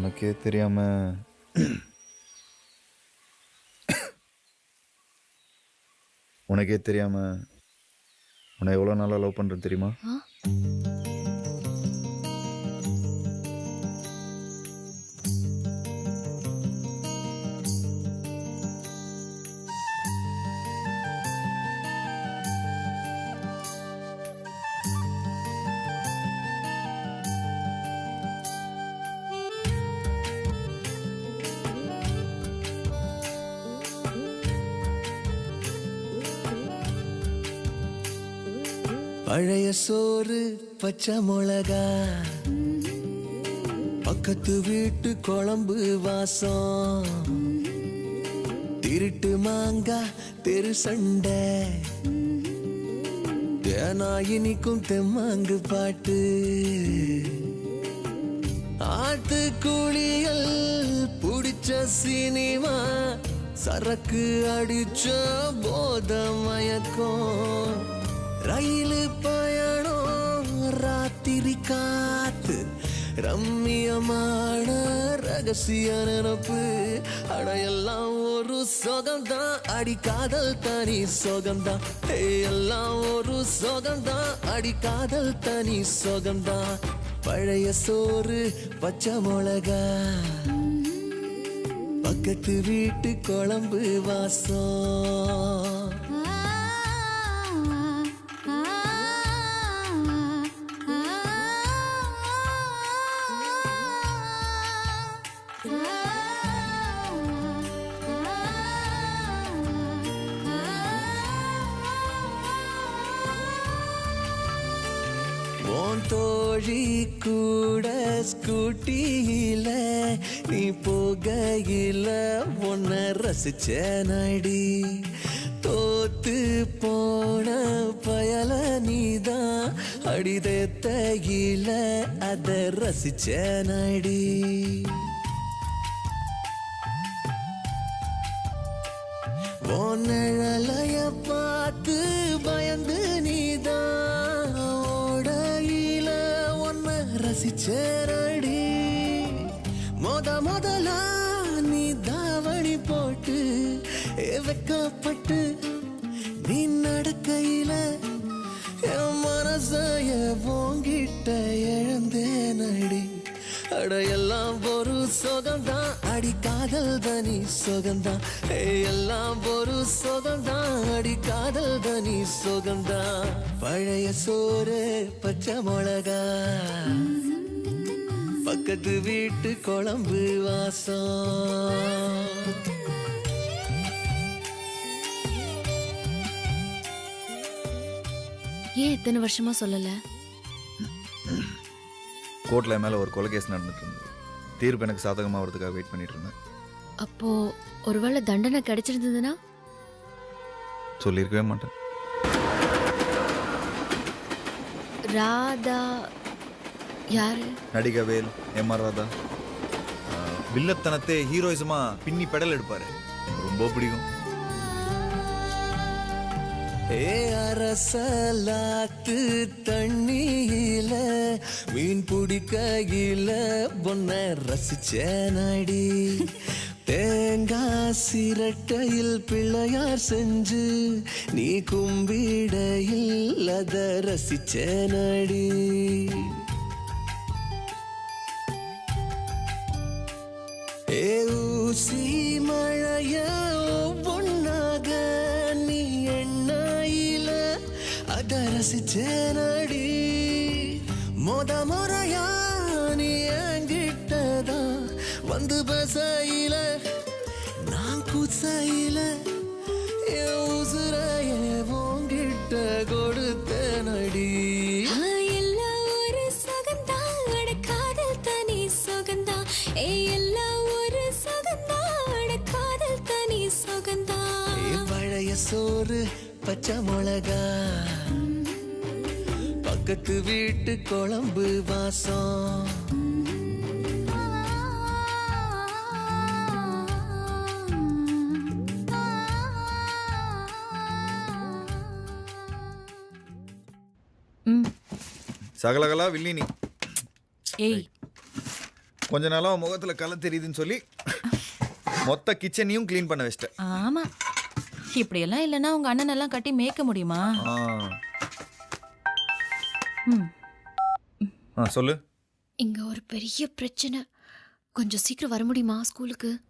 உனக்கே தெரியாம உனக்கே தெரியாம உன்னை எவ்வளோ நாளாக லவ் பண்ணுறேன் தெரியுமா? பழைய சோறு பச்சை மிளகா. பக்கத்து வீட்டு குழம்பு வாசம். திருட்டு மாங்கா தெரு சண்டை. தேனா இனிக்கும் தெம்மாங்கு பாட்டு. ஆட்டு குழியல் புடிச்ச சினிமா சரக்கு அடிச்ச போத மயக்கம். ரயிலு பயணம் ராத்திரி காத்து ரம்மியமான ரகசிய நினப்பு. அடையெல்லாம் ஒரு சொகம்தான். அடி காதல் தனி சொகம்தான். எல்லாம் ஒரு சொகம்தான். அடி காதல் தனி சொகம்தான். பழைய சோறு பச்சை மிளகா. பக்கத்து வீட்டு குழம்பு வாசம். உன் தோழி கூட ஸ்கூட்டியில நீ போகையில உன்னை ரசிச்ச நடி தோத்து போன பயல நீதான் அடிதத்தையில அத ரசிச்ச நடி உன் நிழலைய பார்த்து பயந்து ரசிச்சேரடி மொத முதலா நீ தாவணி போட்டு வெக்கப்பட்டு நீ நடக்கையில என் மனசைய போங்கிட்ட இழந்தேன் அடி எல்லாம் ஒரு சுகம்தான். அடி காதல் தனி சுகம்தான். எல்லாம் ஒரு சுகம்தான். அடி காதல் தனி சுகம்தான். பழைய சோறு பச்சை மிளகா. பக்கத்து வீட்டு குழம்பு வாசம். ஏன் இத்தனை வருஷமா சொல்லல? கோர்ட்டில் என் மேலே ஒரு கொலை கேஸ் நடந்துட்டு இருந்தது தீர்ப்பு எனக்கு சாதகமாக வரதுக்காக வெயிட் பண்ணிட்டு இருந்தேன் அப்போ ஒருவேளை தண்டனை கிடைச்சிருந்ததுன்னா? சொல்லியிருக்கவே மாட்டேன். ராதா யாரு? நடிகை வேல் எம் ஆர் ராதா. வில்லத்தனத்தை ஹீரோயிசமா பின்னி பெடல் எடுப்பாரு. ரொம்ப பிடிக்கும். ஏ அரசலாத்து தண்ணியில மீன் பிடிக்கையில பொன்ன ரசிச்சேனடி. தேங்காய் சிரட்டையில் பிள்ளையார் செஞ்சு நீ கும்பிடையில் அத ரசிச்சேனடி. ஏ ஊசி ரசிச்சேனடி மொத முறையா நீ என்கிட்டதா? வந்து பசையில நான் குசையில என் உசுரைய உன்கிட்ட கொடுத்தேனடி. பக்கத்து வீட்டு குழம்பு வாசம். சகலகலா வில்லினி. ஏய். கொஞ்ச நாளா உன் முகத்துல கலை தெரியுதுன்னு சொல்லி மொத்த கிச்சனையும் க்ளீன் பண்ண வச்சிட்டேன். ஆமா. இப்படியெல்லாம் இல்லைன்னா உங்க அண்ணன் எல்லாம் கட்டி மேய்க்க முடியுமா? ஆ சொல்லு. இங்க ஒரு பெரிய பிரச்சனை. கொஞ்சம் சீக்கிரம் வர முடியுமா ஸ்கூலுக்கு?